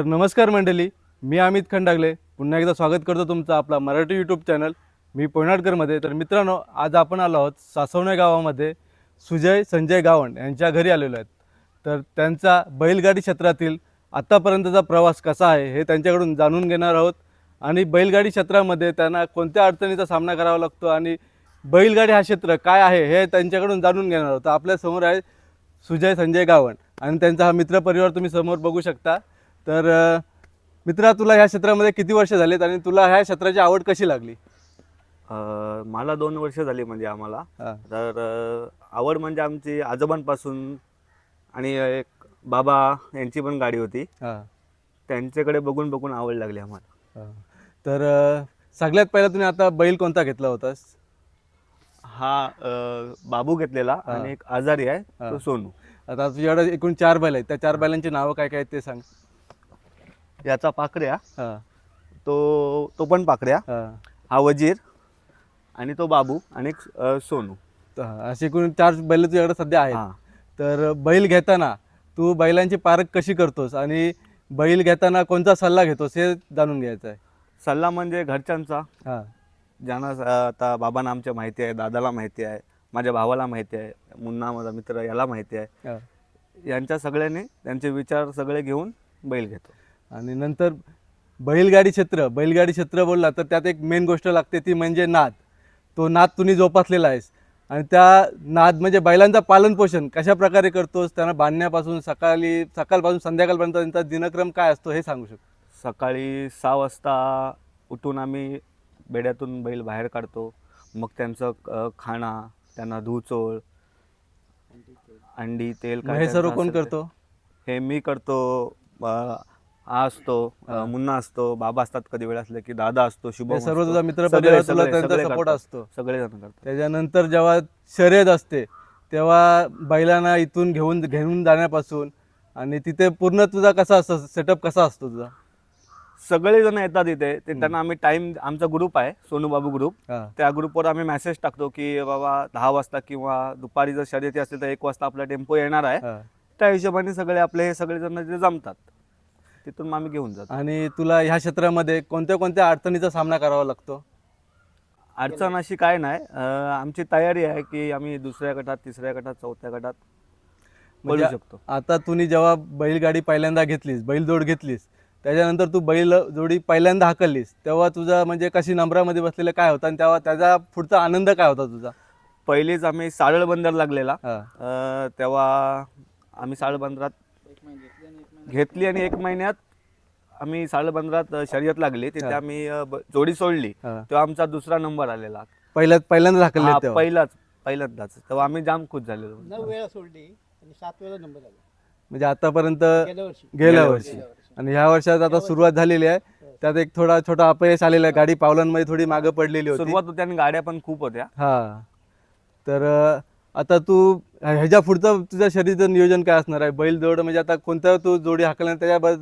तर नमस्कार मंडळी मी अमित खंडागले. पुन्हा एकदा स्वागत करतो तुमचं आपला मराठी यूट्यूब चॅनल मी पोयनाटकरमध्ये तर मित्रांनो आज आपण आलो आहोत सासवणे गावामध्ये. सुजय संजय गावंड यांच्या घरी आलेलो आहेत. तर त्यांचा बैलगाडी क्षेत्रातील आत्तापर्यंतचा प्रवास कसा आहे हे त्यांच्याकडून जाणून घेणार आहोत. आणि बैलगाडी क्षेत्रामध्ये त्यांना कोणत्या अडचणीचा सामना करावा लागतो आणि बैलगाडी हा क्षेत्र काय आहे हे त्यांच्याकडून जाणून घेणार आहोत. आपल्यासमोर आहे सुजय संजय गावंड. आणि त्यांचा हा मित्रपरिवार तुम्ही समोर बघू शकता. तर मित्रा तुला ह्या क्षेत्रामध्ये किती वर्ष झालेत आणि तुला ह्या क्षेत्राची आवड कशी लागली? अ, मला दोन वर्ष झाली म्हणजे आम्हाला. हा, तर अ, आवड म्हणजे आमची आजोबांपासून आणि एक बाबा यांची पण गाडी होती. हा, त्यांच्याकडे बघून बघून आवड लागली आम्हाला. हा. तर अ, सगळ्यात पहिला तुम्ही आता बैल कोणता घेतला होतास? हा अ, बाबू घेतलेला. आणि एक आजारी आहे हा. तो सोनू. आता तुझ्याकडे एकूण चार बैल आहेत. त्या चार बैलांची नावं काय काय आहेत ते सांग. याचा पाकऱ्या हा, तो तो पण पाकऱ्या हा. हा वजीर आणि तो बाबू आणि एक अ, सोनू. तर असे एकूण चार बैल तुझ्याकडे सध्या आहेत. हा. तर बैल घेताना तू बैलांची पारख कशी करतोस आणि बैल घेताना कोणता सल्ला घेतोस हे जाणून घ्यायचं आहे. सल्ला म्हणजे घरच्यांचा. हां. ज्यांना अ, आता बाबांना आमच्या माहिती आहे दादाला माहिती आहे माझ्या भावाला माहिती आहे मुन्ना माझा मित्र याला माहिती आहे. यांच्या सगळ्यांनी त्यांचे विचार सगळे घेऊन बैल घेतो. आणि नंतर बैलगाडी क्षेत्र बैलगाडी क्षेत्र बोलला तर त्यात एक मेन गोष्ट लागते ती म्हणजे नाद. तो नाद तुम्ही जोपासलेला आहेस. आणि त्या नाद म्हणजे बैलांचा पालनपोषण कशा प्रकारे करतोस त्यांना बांधण्यापासून सकाळी सकाळपासून संध्याकाळपर्यंत त्यांचा दिनक्रम काय असतो हे सांगू शकतो. सकाळी सहा वाजता उठून आम्ही बेड्यातून बैल बाहेर काढतो. मग त्यांचं खाणा त्यांना धुचोळ अंडी तेल हे सर्व कोण. करतो? हे मी करतो हा असतो. मुन्ना असतो बाबा असतात कधी वेळ असले की दादा असतो शुभम हे सर्व. तुझा मित्र त्यांचा सपोर्ट. असतो सगळे जण करतात त्याच्यानंतर जेव्हा शर्यत असते तेव्हा बैलांना इथून घेऊन घेऊन जाण्यापासून आणि तिथे पूर्ण तुझा कसा असतो सेटअप कसा असतो तुझा सगळे जण येतात इथे ते त्यांना आम्ही टाइम आमचा ग्रुप आहे सोनू बाबू ग्रुप त्या ग्रुपवर आम्ही मेसेज टाकतो की बाबा दहा वाजता किंवा दुपारी जर शर्यती असतील तर एक वाजता आपला टेम्पो येणार आहे. त्या हिशोबाने सगळे आपले हे सगळे जण तिथे जमतात तिथून मग आम्ही घेऊन जातो. आणि तुला ह्या क्षेत्रामध्ये कोणत्या कोणत्या अडचणीचा सामना करावा लागतो? अडचण अशी काय नाही. अं, आमची तयारी आहे की आम्ही दुसऱ्या गटात तिसऱ्या गटात चौथ्या गटात बोलू म्हणजे शकतो. आता तुम्ही जेव्हा बैलगाडी पहिल्यांदा घेतलीस बैलजोड घेतलीस त्याच्यानंतर तू बैल जोडी पहिल्यांदा हाकललीस तेव्हा तुझा म्हणजे कशी नंबरामध्ये बसलेलं काय होतं? आणि तेव्हा त्याचा पुढचा आनंद काय होता तुझा? पहिलीच आम्ही सारळ बंदर लागलेला. हा. अं, तेव्हा आम्ही सारळ बंदरात घेतली आणि एक महिन्यात आम्ही सारळ बंदरात अं, शर्यत लागली. तिथे. आम्ही ब- जोडी सोडली. हा. तेव्हा आमचा दुसरा नंबर आलेला. पहिल्यात पहिल्यांदा हा, तेव्हा? पहिलाच पहिल्यांदाच. तेव्हा आम्ही जाम खुश झालेलो. नऊ वेळा सोडली आणि सात वेळा नंबर आला. म्हणजे आतापर्यंत गेल्या वर्षी. गेल्या वर्षी. आणि ह्या वर्षात आता सुरुवात झालेली आहे. त्यात एक थोडा छोटा अपयश आलेला आहे. गाडी पावलांमध्ये थोडी मागं पडलेली होती. सुरुवात होती आणि गाड्या पण खूप होत्या. हा. तर अं, आता तू ह्याच्या पुढचं तुझ्या शरीराचं नियोजन काय असणार आहे? बैल जोड म्हणजे आता कोणत्या तू जोडी हाकलणार त्याच्या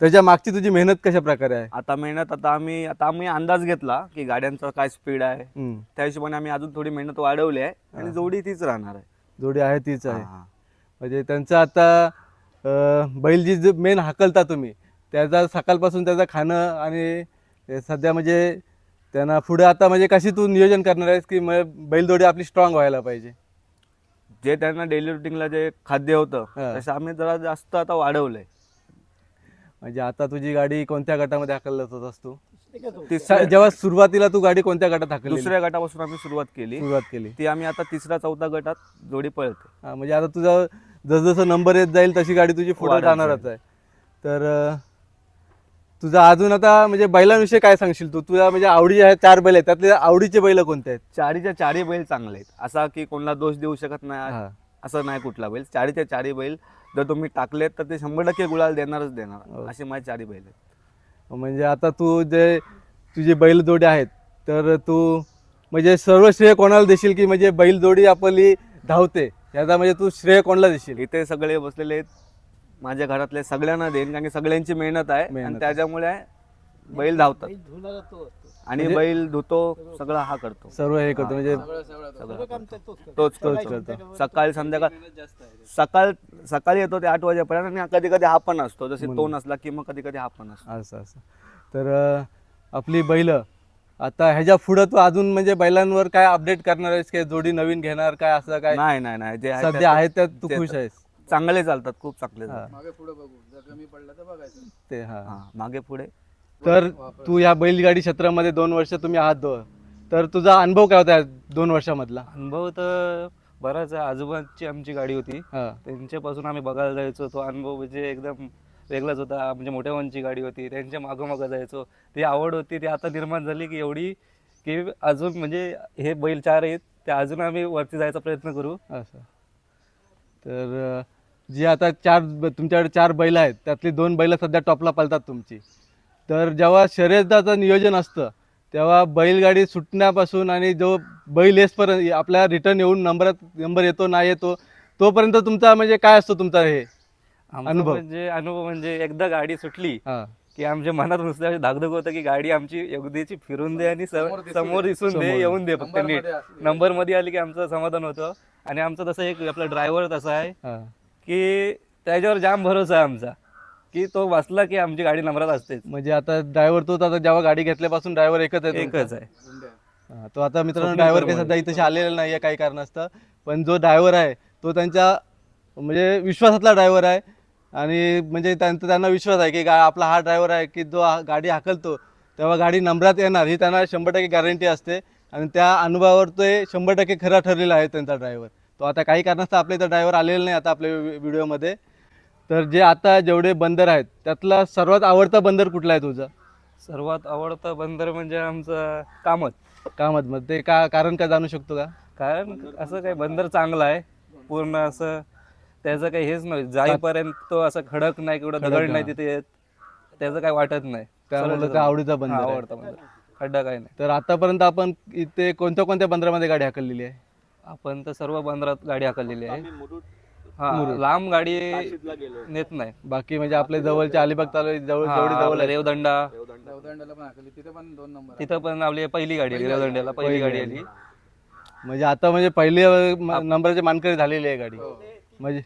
त्याच्या मागची तुझी मेहनत कशा प्रकारे आहे? आता मेहनत आता आम्ही आता आम्ही अंदाज घेतला की गाड्यांचा काय स्पीड आहे. त्या हिशोबाने आम्ही अजून थोडी मेहनत वाढवली आहे आणि जोडी तीच राहणार आहे. जोडी आहे तीच आहे. म्हणजे त्यांचं आता बैल जी मेन हाकलता तुम्ही त्याचा सकाळपासून त्याचं खाणं आणि सध्या म्हणजे त्यांना पुढे आता म्हणजे कशी तू नियोजन करणार आहेस की मग बैलजोडी आपली स्ट्रॉंग व्हायला पाहिजे? जे त्यांना डेली रुटीनला जे खाद्य होतं हा. तसं आम्ही जरा जास्त आता वाढवलंय. म्हणजे आता तुझी गाडी कोणत्या गटामध्ये हाकलत होतास तू. तिसऱ्या जेव्हा सुरुवातीला तू गाडी कोणत्या गटात हाकलली? दुसऱ्या गटापासून आम्ही सुरुवात केली. सुरुवात केली. ती आम्ही आता तिसरा चौथा गटात जोडी पळते. हा, म्हणजे आता तुझा जसजसं नंबर येत जाईल तशी गाडी तुझी पुढे वाढत जाणारच आहे. तर अं, तुझा अजून आता म्हणजे बैलांविषयी काय सांगशील तू? तुझ्या म्हणजे आवडी आहेत चार बैल आहेत. त्यातले आवडीचे बैल कोणते आहेत? चारीच्या चारी बैल चांगले आहेत. असा की कोणाला दोष देऊ शकत नाही हा. असं नाही कुठला बैल. चारीच्या चारी बैल जर तुम्ही टाकलेत तर ते शंभर टक्के गुलाल देणारच हो. देणार असे माझे चारी बैल आहेत. म्हणजे आता तू जे तुझे बैल जोडी आहेत तर तू म्हणजे सर्व श्रेय कोणाला देशील की म्हणजे बैल जोडी आपली धावते? याचा म्हणजे तू श्रेय कोणाला देशील? इथे सगळे बसलेले आहेत. माझ्या घरातले सगळ्यांना देईन कारण की सगळ्यांची मेहनत आहे मेहनत आणि आहे. त्याच्यामुळे बैल धावतात. धुणारा तो आणि म्हणजे- बैल धुतो सगळं हा करतो. सर्व हे करतो म्हणजे सगळं काम तर तोच करतो. तोच सकाळी करतो. संध्याकाळ- सकाळी संध्याकाळ सकाळ सकाळी येतो ते आठ वाजेपर्यंत आणि कधी कधी हा पण असतो. जसे तो नसला की मग कधी कधी हा पण असतो. असं असं. तर अं, आपली बैल आता ह्याच्या पुढं तू अजून म्हणजे बैलांवर काय अपडेट करणार आहेस? काय जोडी नवीन घेणार? काय असं काय? नाही नाही नाही. जे आहे सध्या त्यात- आहेत त्यात तू ते- खुश आहेस? चांगले चालतात खूप चांगले हा. चालतात. ते हा. हा मागे पुढे. तर तू या बैलगाडी क्षेत्रामध्ये दोन वर्ष तुम्ही आहात दो तर तुझा अनुभव काय होता या दोन वर्षामधला? अनुभव तर बराच आहे. आजोबांची आमची गाडी होती. हा. त्यांच्यापासून आम्ही बघायला जायचो. तो अनुभव म्हणजे एकदम वेगळाच होता. म्हणजे मोठ्यावांची गाडी होती. त्यांच्या मागं मागं जायचो. ती आवड होती. ती आता निर्माण झाली की एवढी की अजून म्हणजे हे बैल चार आहेत. ते अजून आम्ही वरती जायचा प्रयत्न करू. असं. तर अं, जी आता चार तुमच्याकडे चार बैल आहेत त्यातली दोन बैल सध्या टॉपला पळतात तुमची. तर जेव्हा शर्यताचं नियोजन असतं तेव्हा बैलगाडी सुटण्यापासून आणि जो बैल येसपर्यंत आपल्या रिटर्न येऊन नंबरात नंबर येतो नाही येतो तोपर्यंत तुमचा म्हणजे काय असतो तुमचा हे अनुभव. म्हणजे अनुभव म्हणजे एकदा गाडी सुटली हा. की आमच्या मनात नुसतं धाकधूक होतं की गाडी आमची एकदेची फिरून दे आणि समोर दिसून दे. येऊन दे फक्त नीट. नंबरमध्ये आली की आमचं समाधान होतं. आणि आमचं तसं एक आपला ड्रायव्हर तसा आहे. की त्याच्यावर जाम भरोसा आहे आमचा. की तो बसला की आमची गाडी नंबरात असतेच. म्हणजे आता ड्रायव्हर तोच आता जेव्हा गाडी घेतल्यापासून ड्रायव्हर एकच आहे. एकच आहे. हा, तो आता मित्रांनो ड्रायव्हर काही. सध्या इथे आलेला नाही आहे काही कारणास्तव. पण जो ड्रायव्हर आहे तो त्यांच्या म्हणजे विश्वासातला ड्रायव्हर आहे. आणि म्हणजे त्यांचा त्यांना विश्वास आहे की गा आपला हा ड्रायव्हर आहे की जो हा गाडी हाकलतो तेव्हा गाडी नंबरात येणार ही त्यांना शंभर टक्के गॅरंटी असते. आणि त्या अनुभवावर ते शंभर टक्के खरा ठरलेला आहे त्यांचा ड्रायव्हर तो आता काही कारणास्तव आपल्या इथं ड्रायव्हर आलेला नाही आता आपल्या व्हि- व्हिडिओमध्ये. तर जे आता जेवढे बंदर आहेत त्यातला सर्वात आवडता बंदर कुठला आहे तुझा? सर्वात आवडता बंदर म्हणजे आमचं कामत. कामत ते का कारण काय जाणू शकतो का? कारण असं काही बंदर चांगला आहे. पूर्ण असं त्याचं काही हेच नाही. जाईपर्यंत तो असं खडक नाही किंवा खडक दगड नाही. तिथे येत. त्याचं काही वाटत नाही. त्यामुळे त्या आवडीचा बंदर आहे. आवडता बंदर. खड्डा काही नाही. तर आतापर्यंत आपण इथे कोणत्या कोणत्या बंदरामध्ये गाडी हाकललेली आहे? आपण तर सर्व बंदरात गाडी हाकललेली आहे. हा लांब गाडी नेत नाही. बाकी म्हणजे आपल्या जवळच्या अलिबाग तालुक्यात जवळ हा, जेवढी जवळ आपलं आहे रेवदंडा तिथं पण आपली पहिली गाडी आली रेवदंड्याला पहिली गाडी आली. म्हणजे आता म्हणजे पहिले म- नंबरचे मानकरी झालेली आहे गाडी. म्हणजे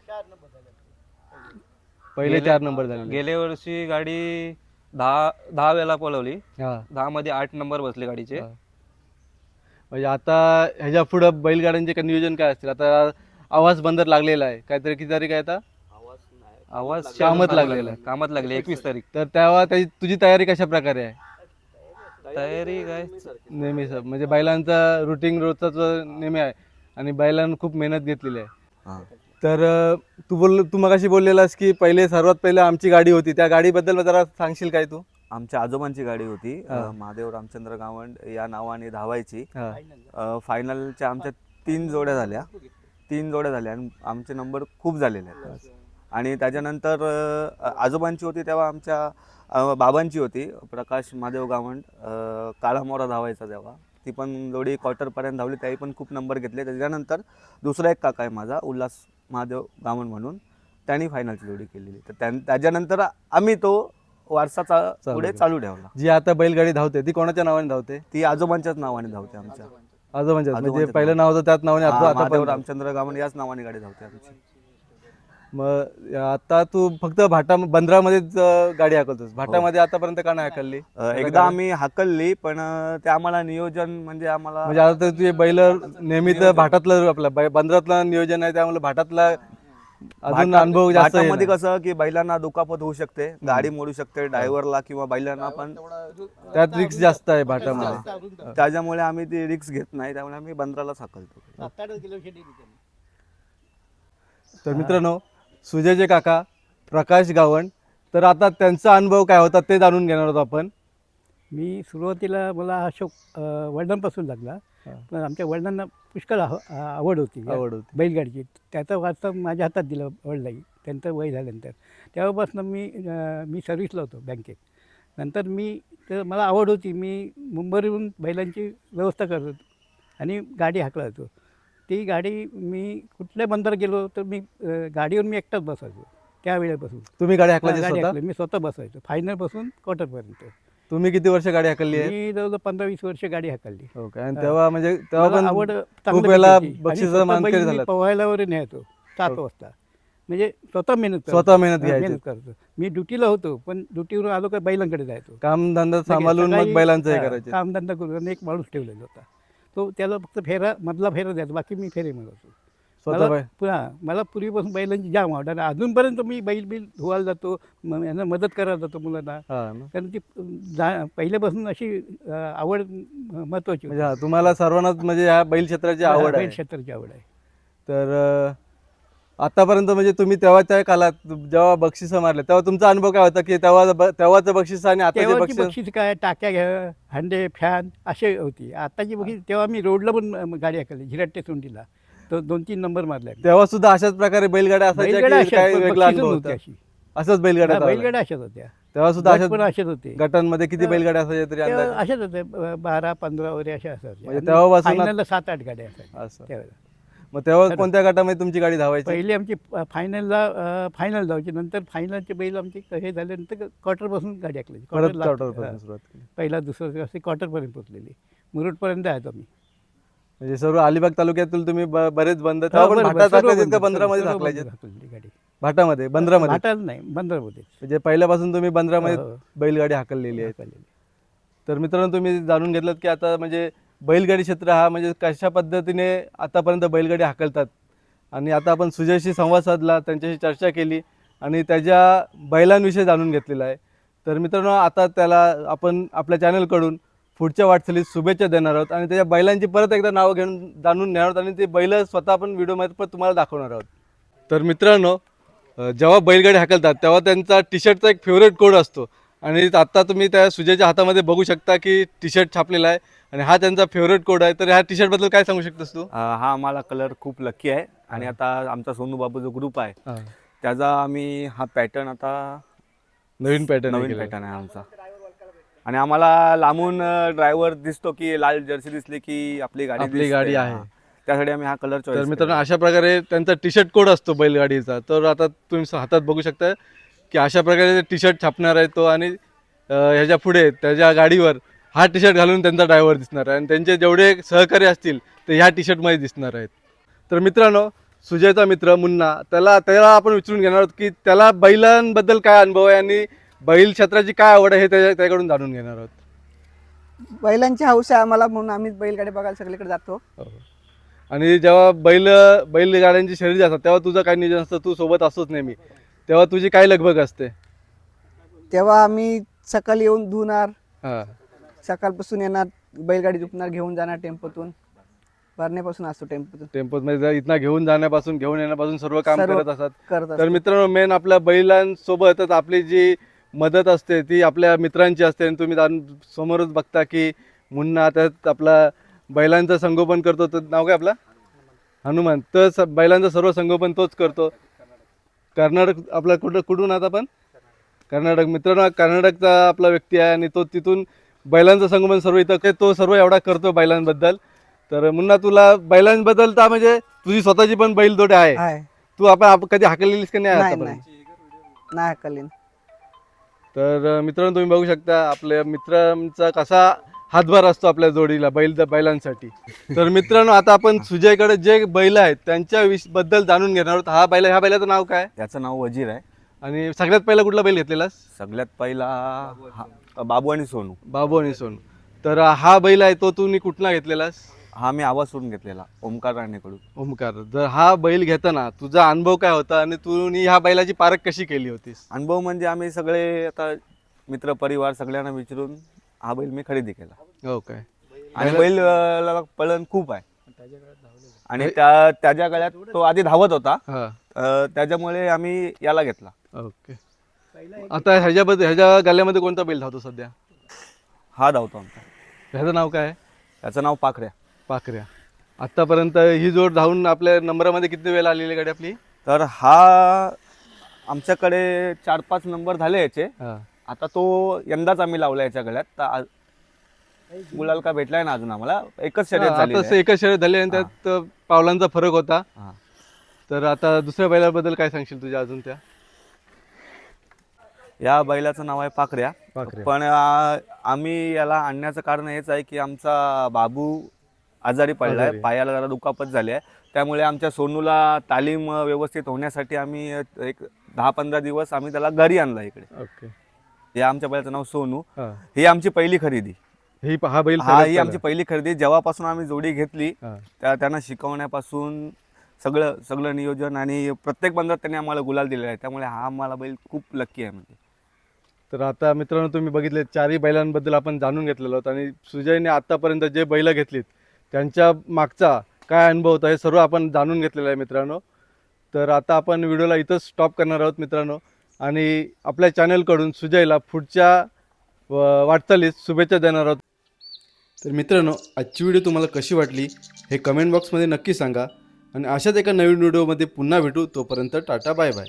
पहिले चार नंबर झालेले. गेल्या वर्षी गाडी दहा दहा वेळा पळवली. हा. दहा मध्ये आठ नंबर बसले गाडीचे. हा. म्हणजे आता ह्याच्या पुढं बैलगाड्यांचे काय नियोजन काय असतील? आता आवाज बंदर लागलेला आहे. काहीतरी किती तारीख आहे आता? आवाज कामात लागलेला. आहे. कामात लागले. एकवीस तारीख. तर तेव्हा त्याची तुझी तयारी कशा प्रकारे आहे? तयारी काय? नेहमी सर म्हणजे बैलांचा रुटीन रोजचा जो नेहमी आहे आणि बैलांना खूप मेहनत घेतलेली आहे. हा. तर अ, तू बोल तू मगाशी बोललेलास की पहिले सर्वात पहिले आमची गाडी होती. त्या गाडीबद्दल जरा सांगशील काय तू? आमच्या आजोबांची गाडी होती. अं, महादेव रामचंद्र गावंड या नावाने धावायची. हा. अं, फायनलच्या आमच्या तीन जोड्या झाल्या. तीन जोड्या झाल्या आणि आमचे नंबर खूप झालेले आहेत. आणि त्याच्यानंतर अं, आजोबांची होती तेव्हा आमच्या अं, बाबांची होती प्रकाश महादेव गावंड. अं, काळा मोरा धावायचा तेव्हा. ती पण जोडी क्वार्टरपर्यंत धावली त्याही पण खूप नंबर घेतले. त्याच्यानंतर दुसरा एक काका आहे माझा उल्हास महादेव गावंड म्हणून त्यांनी फायनलची जोडी केलेली. तर त्यां त्याच्यानंतर आम्ही तो वारसा चा चालू पुढे. चालू ठेवला. जी आता बैलगाडी धावते ती कोणाच्या नावाने धावते? ती आजोबांच्याच नावाने धावते आमच्या. आजोबांच्या म्हणजे आजोबांच्या पहिलं नाव होतं त्याच नावाने हा, आता रामचंद्र गावंड याच नावाने गाडी धावते आमची. मग आता तू फक्त भाटा बंदरामध्येच गाडी हाकलतोस. भाटामध्ये आतापर्यंत का नाही हाकलली? एकदा आम्ही हाकलली पण ते आम्हाला नियोजन म्हणजे आम्हाला म्हणजे आता तुझे बैल नेहमी भाटातलं आपलं बंदरातलं नियोजन आहे त्यामुळे भाटातला अजून अनुभव जास्त ना. कसं की बैलांना दुखापत होऊ शकते गाडी मोडू शकते ड्रायव्हरला किंवा बैलांना पण त्यात रिक्स जास्त आहे भाटामध्ये. त्याच्यामुळे आम्ही ती रिक्स घेत नाही त्यामुळे आम्ही बंदरालाच हाकलतो. तर मित्रांनो सुजयचे काका प्रकाश गावंड तर आता त्यांचा अनुभव काय होता ते जाणून घेणार आहोत आपण मी सुरुवातीला मला हा शौक वडिलांपासून लागला. पण आमच्या वडिलांना पुष्कळ आव- आवड होती. आवड होती. बैलगाडीची. त्याचा वारसा माझ्या हातात दिलं वडिलांनी. त्यांचं वय झाल्यानंतर. तेव्हापासून मी अं, मी सर्व्हिसला होतो बँकेत. नंतर मी तर मला आवड होती. मी मुंबईहून बैलांची व्यवस्था करत होतो आणि गाडी हाकला होतो. ती गाडी मी कुठल्या बंदर गेलो तर मी अं, गाडीवर मी एकटाच बसायचो. त्यावेळेपासून. तुम्ही गाडी हाकलायची गाडी स्वतः? हाकली. मी स्वतः बसायचो. फायनलपासून क्वार्टरपर्यंत तुम्ही किती वर्ष गाडी हाकलली आहे मी जवळजवळ पंधरा वीस वर्ष गाडी हाकलली काय आणि. तेव्हा म्हणजे तेव्हा मला पण आवड खूप चांगल्यापैकी वेळा होती. आणि बक्षिसाचा स्वतः मानकरी बैल मी झालात. पोहायला वगैरे न्यायचो सात हो. वाजता म्हणजे स्वतः मेहनत. स्वतः मेहनत घ्यायची. मेहनत करतो मी ड्युटीला होतो पण ड्युटीवरून आलो का बैलांकडे जायचो कामधंदा सांभाळून मग सकाळी, बैलांचं हे हा, करायचे कामधंदा करून आणि एक माणूस ठेवलेला होता तो त्याला फक्त फेरा मधला फेरा द्यायचा बाकी मी फेरे मिळवतो स्वतः मला बाय. पुन्हा मला पूर्वीपासून बैलांची जाम आवड आणि अजूनपर्यंत मी बैल बिल धुवायला जातो म- यांना मदत करायला जातो मुलांना. हा ना. कारण ती जा पहिल्यापासून अशी अं, आवड महत्वाची म्हणजे हा, तुम्हाला सर्वांनाच म्हणजे ह्या बैल क्षेत्राची आवड आहे. क्षेत्राची आवड आहे. तर अं, आतापर्यंत म्हणजे तुम्ही तेव्हाच्या काळात जेव्हा बक्षीस मारले तेव्हा तुमचा अनुभव काय होता की तेव्हा ब- तेव्हाचं बक्षीस आणि आताचे तेव्हाची बक्षीस? बक्षीस काय? टाक्या घ्या हंडे फॅन असे होती. आताची बक्षीस तेव्हा मी रोडला पण अं, गाडी हाकली झिराटे सोंडीला. तो दोन तीन नंबर मारले तेव्हा सुद्धा अशाच प्रकारे बैलगाड्या असायच्या बैलगाड्या की अशाच, काय पण वेगळा बक्षीसच अनुभव नव्हती होता अशी. असंच बैलगाड्या हा, चालवायच्या. बैलगाड्या अशाच होत्या. तेव्हा सुद्धा गट अशाच पण असेच होते. गटांमध्ये किती. बैलगाड्या असायच्या तरी अशाच होते ब- बारा पंधरा वगैरे अशा असायच्या. म्हणजे तेव्हापासून फायनलला सात आठ गाड्या असायच्या. असं. त्यावेळेला मग तेव्हा कोणत्या गटामध्ये तुमची गाडी धावायची? पहिली आमची फायनलला फायनल जायची नंतर फायनलचे बैल आमचे हे झाल्यानंतर क्वार्टरपासून गाडी परत क्वार्टर हा. सुरुवात केली. पहिला दुसरा असे क्वार्टरपर्यंत पोहोचलेली. मुरुडपर्यंत आहेत आम्ही. म्हणजे सर्व अलिबाग तालुक्यातील तुम्ही ब- बरेच बंद टाकायचे का सर्व- बंदरामध्ये टाकलायचे भाटामध्ये बंदरामध्ये? नाही बंदरामध्ये. म्हणजे पहिल्यापासून तुम्ही बंदरामध्ये हो, हो. बैलगाडी हाकललेली आहे. हाकललेली. तर मित्रांनो तुम्ही जाणून घेतलं की आता म्हणजे बैलगाडी क्षेत्र हा म्हणजे कशा पद्धतीने आतापर्यंत बैलगाडी हाकलतात? आणि आता आपण सुजयशी संवाद साधला त्यांच्याशी चर्चा केली आणि त्याच्या बैलांविषयी जाणून घेतलेला आहे. तर मित्रांनो आता त्याला आपण आपल्या चॅनलकडून पुढच्या वाटचालीत शुभेच्छा देणार आहोत आणि त्याच्या बैलांची परत एकदा नावं घेऊन जाणून घेणार आहोत आणि ते बैल स्वतः आपण व्हिडिओमध्ये पण तुम्हाला दाखवणार आहोत. तर मित्रांनो जेव्हा बैलगाडी हाकलतात तेव्हा त्यांचा टी शर्टचा एक फेवरेट कोड असतो. आणि आता तुम्ही त्या सुजयच्या हातामध्ये बघू शकता की टी शर्ट छापलेला आहे आणि हा त्यांचा फेवरेट कोड आहे. तर ह्या टी शर्टबद्दल काय सांगू शकतोस तू? हा आम्हाला कलर खूप लकी आहे. आणि आता आमचा सोनू बाबू जो ग्रुप आहे त्याचा आम्ही हा पॅटर्न आता नवीन पॅटर्न नवीन पॅटर्न आहे आमचा. आणि आम्हाला लांबून ड्रायव्हर दिसतो की लाल जर्सी दिसली की आपली गाडी आपली दिसते. गाडी आहे. हा. त्यासाठी आम्ही हा कलर तर चॉईस मित्रांनो अशा प्रकारे त्यांचा टी शर्ट कोड असतो बैलगाडीचा तर आता तुम्ही स- हातात बघू शकता की अशा प्रकारे टी शर्ट छापणार आहे तो आणि अ, ह्याच्या पुढे त्याच्या गाडीवर हा टी शर्ट घालून त्यांचा ड्रायव्हर दिसणार आहे आणि त्यांचे जेवढे सहकारी असतील ते ह्या टी शर्टमध्ये दिसणार आहेत तर मित्रांनो सुजयचा मित्र मुन्ना त्याला त्याला आपण विचारून घेणार आहोत की त्याला बैलांबद्दल काय अनुभव आहे आणि बैल क्षेत्राची काय आवड आहे हे त्याच्या त्याच्याकडून जाणून घेणार आहोत. बैलांची हौस आहे आम्हाला म्हणून आम्ही बैलगाडी बघायला सगळीकडे जातो. आणि जेव्हा बैल बैलगाड्यांची शर्यती असतात तेव्हा तुझं काय नियोजन असतं तू सोबत असतोच नेहमी. तेव्हा तुझी काय लगबग असते? तेव्हा आम्ही सकाळी येऊन धुणार हां. सकाळपासून येणार बैलगाडी झुकणार घेऊन जाणार टेम्पोतून. भरण्यापासून असतो टेम्पोतून. टेम्पोत मध्ये इथनं घेऊन जाण्यापासून घेऊन येण्यापासून सर्व काम सर्व करत असतात. करत तर असतो. मित्रांनो मेन आपल्या बैलांसोबतच आपली जी मदत असते ती आपल्या मित्रांची असते आणि तुम्ही समोरच बघता की मुन्ना त्यात आपला बैलांचं संगोपन करतो. तर नाव काय आपला? हनुमान तर स- बैलांचं सर्व संगोपन तोच करतो. कर्नाटक आपला कुठं कुठून आता आपण? कर्नाटक. मित्रांनो कर्नाटकचा आपला व्यक्ती आहे आणि तो तिथून बैलांचं संगोपन सर्व इथं ते तो सर्व एवढा करतो बैलांबद्दल. तर मुन्ना तुला बैलांबद्दल तर म्हणजे तुझी स्वतःची पण बैलजोडी आहे. आहे. तू आपण आप- कधी हाकलेलीस का नाही नाही तर मित्रांनो तुम्ही बघू शकता आपल्या मित्रांचा कसा हातभार असतो आपल्या जोडीला बैल बैलांसाठी. तर मित्रांनो आता आपण सुजयकडे जे बैल आहेत त्यांच्या विषबद्दल जाणून घेणार आहोत. हा बैल ह्या बैलाचं नाव काय? याचं नाव वजीर आहे. आणि सगळ्यात पहिला कुठला बैल घेतलेलास? सगळ्यात पहिला हा- बाबू आणि सोनू. बाबू आणि सोन. तर हा बैल आहे तो तुम्ही कुठला घेतलेलास? हा मी आवाज सोडून घेतलेला ओमकार राणेकडून. ओमकार जर हा बैल घेताना तुझा अनुभव काय होता आणि तू ह्या बैलाची पारख कशी केली होतीस? अनुभव म्हणजे आम्ही सगळे आता मित्र परिवार सगळ्यांना विचारून हा बैल मी खरेदी केला. हो काय? आणि बैल पळण खूप आहे. आणि त्या त्याच्या गळ्यात तो आधी धावत होता. हा. अं, त्याच्यामुळे आम्ही याला घेतला. ओके. आता ह्याच्याबद्दल ह्याच्या गल्ल्यामध्ये कोणता बैल धावतो सध्या? हा धावतो आमचा. ह्याचं नाव काय? आहे त्याचं नाव पाखऱ्या. पाखऱ्या आतापर्यंत ही जोड धावून आपल्या नंबरामध्ये किती वेळ आलेली गाडी आपली? तर हा आमच्याकडे चार पाच नंबर झाले याचे. हा. आता तो यंदाच आम्ही लावला याच्या गळ्यात. तर आज गुलाल का भेटलाय ना अजून आम्हाला? एकच शर्यत झाली आता एकच शर्यत झाली आणि. त्यात पावलांचा फरक होता. तर आता दुसऱ्या बैलाबद्दल काय सांगशील तुझ्या अजून त्या? या बैलाचं नाव आहे पाखऱ्या पाखरे पण आ, आम्ही याला आणण्याचं कारण हेच आहे की आमचा बाबू आजारी पडला आजारी. आहे पायाला जरा दुखापत झाली आहे. त्यामुळे आमच्या सोनूला तालीम अ, व्यवस्थित होण्यासाठी आम्ही अ, एक दहा पंधरा दिवस आम्ही त्याला घरी आणला इकडे. ओके. हे आमच्या बैलाचं नाव सोनू. हा. ही आमची पहिली खरेदी. ही हा बैल हा ही आमची पहिली खरेदी. जेव्हापासून आम्ही जोडी घेतली. त्या त्यांना शिकवण्यापासून सगळं सगळं नियोजन आणि प्रत्येक बंदात त्यांनी आम्हाला गुलाल दिलेला आहे. त्यामुळे हा आम्हाला बैल खूप लक्की आहे म्हणजे. तर आता मित्रांनो तुम्ही बघितले चारही बैलांबद्दल आपण जाणून घेतलेलो आहोत आणि सुजयने आतापर्यंत जे बैलं घेतलीत त्यांच्या मागचा काय अनुभव होता हे सर्व आपण जाणून घेतलेलं आहे मित्रांनो. तर आता आपण व्हिडिओला इथंच स्टॉप करणार आहोत मित्रांनो. आणि आपल्या चॅनलकडून सुजयला पुढच्या व- वाटचालीस शुभेच्छा देणार आहोत. तर मित्रांनो आजची व्हिडिओ तुम्हाला कशी वाटली हे कमेंट बॉक्समध्ये नक्की सांगा. आणि अशाच एका नवीन व्हिडिओमध्ये पुन्हा भेटू. तोपर्यंत टाटा बाय बाय